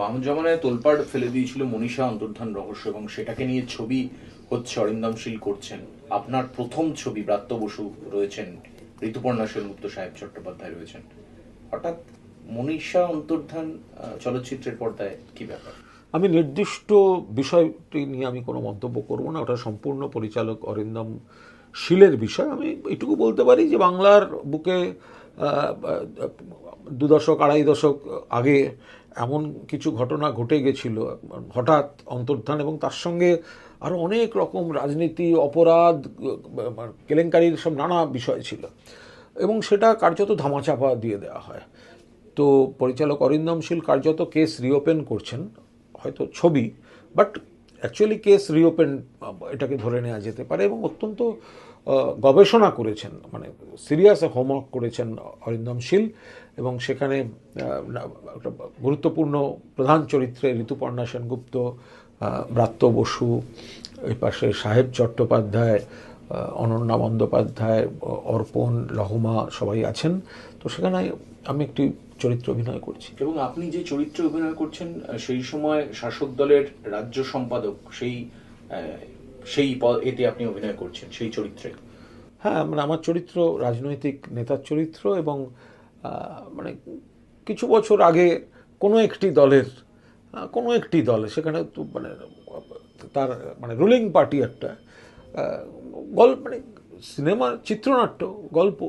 বাম জমানায় তোলপাড় ফেলে দিয়েছিল মনীষা অন্তর্ধান রহস্য এবং সেটাকে নিয়ে ছবি হচ্ছে অরিন্দমশীল করছেন। আপনার প্রথম ছবি ব্রাত্য বসু রয়েছেন। ঋতুপর্ণা সেনগুপ্ত সাহেব চট্টোপাধ্যায় রয়েছেন। হঠাৎ মনীষা অন্তর্ধান চলচ্চিত্রের পর্দায় কি ব্যাপার? আমি নির্দিষ্ট বিষয়টি নিয়ে আমি কোনো মন্তব্য করব না। ওটা সম্পূর্ণ পরিচালক অরিন্দম শীলের বিষয়। আমি এটুকু বলতে পারি যে বাংলার বুকে দু দশক, আড়াই দশক আগে এমন কিছু ঘটনা ঘটে গেছিল, হঠাৎ অন্তর্ধান এবং তার সঙ্গে আরও অনেক রকম রাজনীতি, অপরাধ, কেলেঙ্কারির সব নানা বিষয় ছিল। এবং সেটা কার্যত ধামাচাপা দিয়ে দেওয়া হয়। তো পরিচালক অরিন্দমশীল কার্যত কেস রিওপেন করছেন, হয়তো ছবি বাট অ্যাকচুয়ালি কেস রিওপেন এটাকে ধরে নেওয়া যেতে পারে এবং অত্যন্ত গবেষণা করেছেন মানে সিরিয়াস হোমওয়ার্ক করেছেন অরিন্দম শীল এবং সেখানে গুরুত্বপূর্ণ প্রধান চরিত্রে ঋতুপর্ণা সেনগুপ্ত ব্রাত্য বসু, এই পাশে সাহেব চট্টোপাধ্যায় অনন্যা বন্দ্যোপাধ্যায়, অর্পণ লহমা সবাই আছেন। তো সেখানে আমি একটি চরিত্র অভিনয় করছি। এবং আপনি যে চরিত্রে অভিনয় করছেন সেই সময় শাসক দলের রাজ্য সম্পাদক, সেই সেই এতে আপনি অভিনয় করছেন সেই চরিত্রে। হ্যাঁ মানে আমার চরিত্র রাজনৈতিক নেতার চরিত্র এবং মানে কিছু বছর আগে কোনো একটি দলের কোনো একটি দল সেখানে তো মানে তার মানে রুলিং পার্টি একটা গল্প মানে সিনেমা চিত্রনাট্য গল্প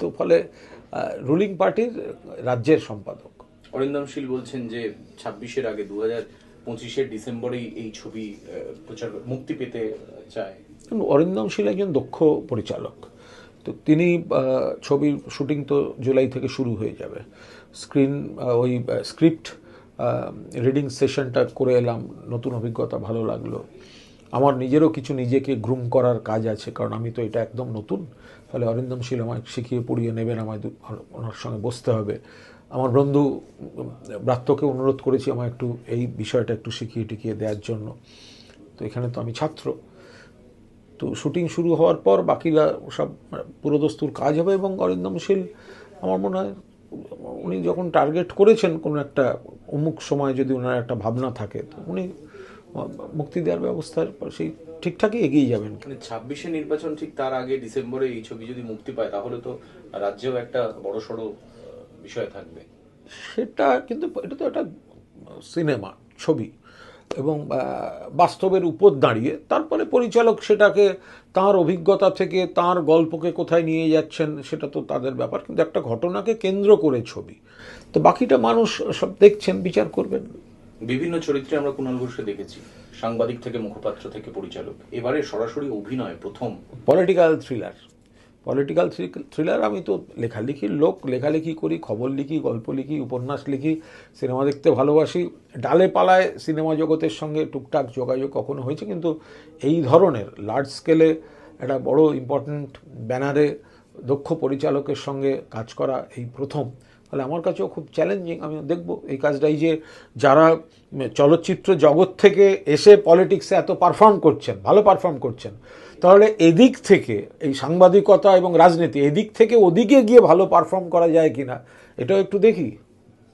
তো ফলে রুলিং পার্টির রাজ্যের সম্পাদক। অরিন্দম শীল বলছেন যে ছাব্বিশের আগে দু হাজার পঁচিশের ডিসেম্বরেই এই ছবি প্রচার মুক্তি পেতে চায়। অরিন্দম শীল একজন দক্ষ পরিচালক। তো তিনি ছবির শুটিং তো জুলাই থেকে শুরু হয়ে যাবে। স্ক্রিন ওই স্ক্রিপ্ট রিডিং সেশনটা করে এলাম। নতুন অভিজ্ঞতা, ভালো লাগল। আমার নিজেরও কিছু নিজেকে গ্রুম করার কাজ আছে, কারণ আমি তো এটা একদম নতুন। ফলে অরিন্দম শীল আমায় শিখিয়ে পড়িয়ে নেবেন, আমায় ওনার সঙ্গে বসতে হবে। আমার বন্ধু, ব্রাত্যকে অনুরোধ করেছি আমার একটু এই বিষয়টা একটু শিখিয়ে টিকিয়ে দেওয়ার জন্য। তো এখানে তো আমি ছাত্র। তো শুটিং শুরু হওয়ার পর বাকিরা সব মানে পুরোদস্তুর কাজ হবে এবং অরিন্দম শীল আমার মনে হয়, উনি যখন টার্গেট করেছেন কোনো একটা অমুক সময় যদি ওনার একটা ভাবনা থাকে, তো উনি মুক্তি দেওয়ার ব্যবস্থার সেই ঠিকঠাকই এগিয়ে যাবেন। মানে ছাব্বিশে নির্বাচন ঠিক তার আগে ডিসেম্বরে এই ছবি যদি মুক্তি পায়, তাহলে তো রাজ্যেও একটা বড় সড়ো বিষয় থাকবে। সেটা কিন্তু এটা তো একটা সিনেমা ছবি। এবং বাস্তবের উপর দাঁড়িয়ে তারপরে পরিচালক সেটাকে তার অভিজ্ঞতা থেকে তার গল্পকে কোথায় নিয়ে যাচ্ছেন সেটা তো তাদের ব্যাপার। কিন্তু একটা ঘটনাকে কেন্দ্র করে ছবি। তো বাকিটা মানুষ সব দেখছেন বিচার করবেন। বিভিন্ন চরিত্রে আমরা কুণাল ঘোষকে দেখেছি। সাংবাদিক থেকে মুখপাত্র থেকে পরিচালক। এবারে সরাসরি অভিনয় প্রথম। পলিটিক্যাল থ্রিলার পলিটিক্যাল থ্রিলার আমি তো লেখালেখির লোক, লেখালেখি করি, খবর লিখি, গল্প লিখি, উপন্যাস লিখি, সিনেমা দেখতে ভালোবাসি। ডালে পালায় সিনেমা জগতের সঙ্গে টুকটাক যোগাযোগ কখনো হয়েছে, কিন্তু এই ধরনের লার্জ স্কেলে একটা বড় ইম্পর্ট্যান্ট ব্যানারে দক্ষ পরিচালকের সঙ্গে কাজ করা এই প্রথম। ফলে আমার কাছেও খুব চ্যালেঞ্জিং আমি দেখব। এই কাজটাই যে যারা চলচ্চিত্র জগৎ থেকে এসে পলিটিক্সে এত পারফর্ম করছেন, ভালো পারফর্ম করছেন, তাহলে এদিক থেকে এই সাংবাদিকতা এবং রাজনীতি, এদিক থেকে ওদিকে গিয়ে ভালো পারফর্ম করা যায় কিনা, এটাও একটু দেখি।